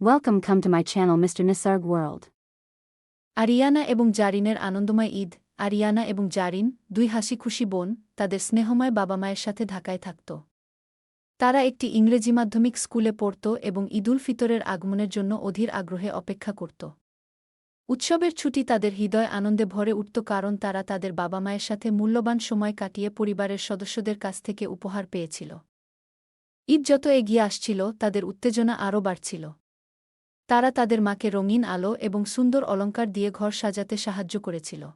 Welcome, come to my channel Mr. Nisarg World. Ariana এবং জারিনের আনন্দময় ঈদ আরিয়ানা এবং জারিন, দুই হাসি খুশি বোন, তাদের স্নেহময় বাবা মায়ের সাথে ঢাকায় থাকত তারা একটি ইংরেজি মাধ্যমিক স্কুলে পড়ত এবং ঈদুল ফিতরের আগমনের জন্য অধীর আগ্রহে অপেক্ষা করত উৎসবের ছুটি তাদের হৃদয় আনন্দে ভরে উঠত কারণ তারা তাদের বাবা মায়ের সাথে মূল্যবান সময় কাটিয়ে পরিবারের সদস্যদের কাছ থেকে উপহার পেয়েছিল ঈদ যত এগিয়ে আসছিল, তাদের উত্তেজনা আরও বাড়ছিল তারা তাদের মাকে রঙিন আলো এবং সুন্দর অলঙ্কার দিয়ে ঘর সাজাতে সাহায্য করেছিল।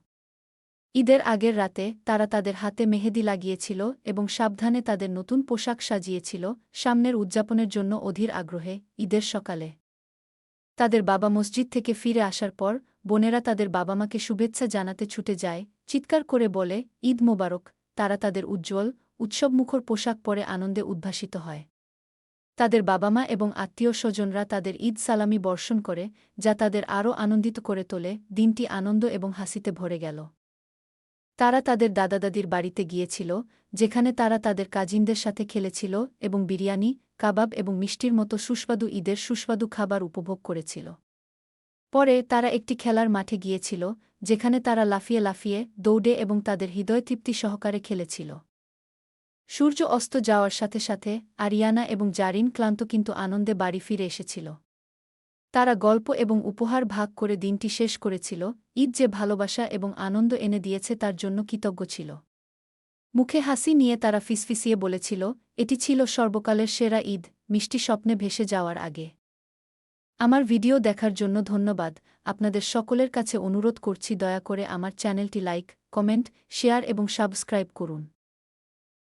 ঈদের আগের রাতে তারা তাদের হাতে মেহেদি লাগিয়েছিল এবং সাবধানে তাদের নতুন পোশাক সাজিয়েছিল সামনের উদযাপনের জন্য অধীর আগ্রহে ঈদের সকালে। তাদের বাবা মসজিদ থেকে ফিরে আসার পর বোনেরা তাদের বাবা মাকে শুভেচ্ছা জানাতে ছুটে যায়, চিৎকার করে বলে, ঈদ মোবারক। তারা তাদের উজ্জ্বল, উৎসবমুখর পোশাক পরে আনন্দে উদ্ভাসিত হয়। তাদের বাবা মা এবং আত্মীয় স্বজনরা তাদের ঈদ সালামি বর্ষণ করে, যা তাদের আরও আনন্দিত করে তোলে, দিনটি আনন্দ এবং হাসিতে ভরে গেল। তারা তাদের দাদাদাদির বাড়িতে গিয়েছিল, যেখানে তারা তাদের কাজিনদের সাথে খেলেছিল এবং বিরিয়ানি, কাবাব এবং মিষ্টির মতো সুস্বাদু ঈদের সুস্বাদু খাবার উপভোগ করেছিল। পরে তারা একটি খেলার মাঠে গিয়েছিল, যেখানে তারা লাফিয়ে লাফিয়ে দৌড়ে এবং তাদের হৃদয় তৃপ্তি সহকারে খেলেছিল। সূর্য অস্ত যাওয়ার সাথে সাথে আরিয়ানা এবং জারিন ক্লান্ত কিন্তু আনন্দে বাড়ি ফিরে এসেছিল। তারা গল্প এবং উপহার ভাগ করে দিনটি শেষ করেছিল, ঈদ যে ভালোবাসা এবং আনন্দ এনে দিয়েছে তার জন্য কৃতজ্ঞ ছিল। মুখে হাসি নিয়ে তারা ফিসফিসিয়ে বলেছিল, এটি ছিল সর্বকালের সেরা ঈদ, মিষ্টি স্বপ্নে ভেসে যাওয়ার আগে। আমার ভিডিও দেখার জন্য ধন্যবাদ। আপনাদের সকলের কাছে অনুরোধ করছি দয়া করে আমার চ্যানেলটি লাইক, কমেন্ট, শেয়ার এবং সাবস্ক্রাইব করুন।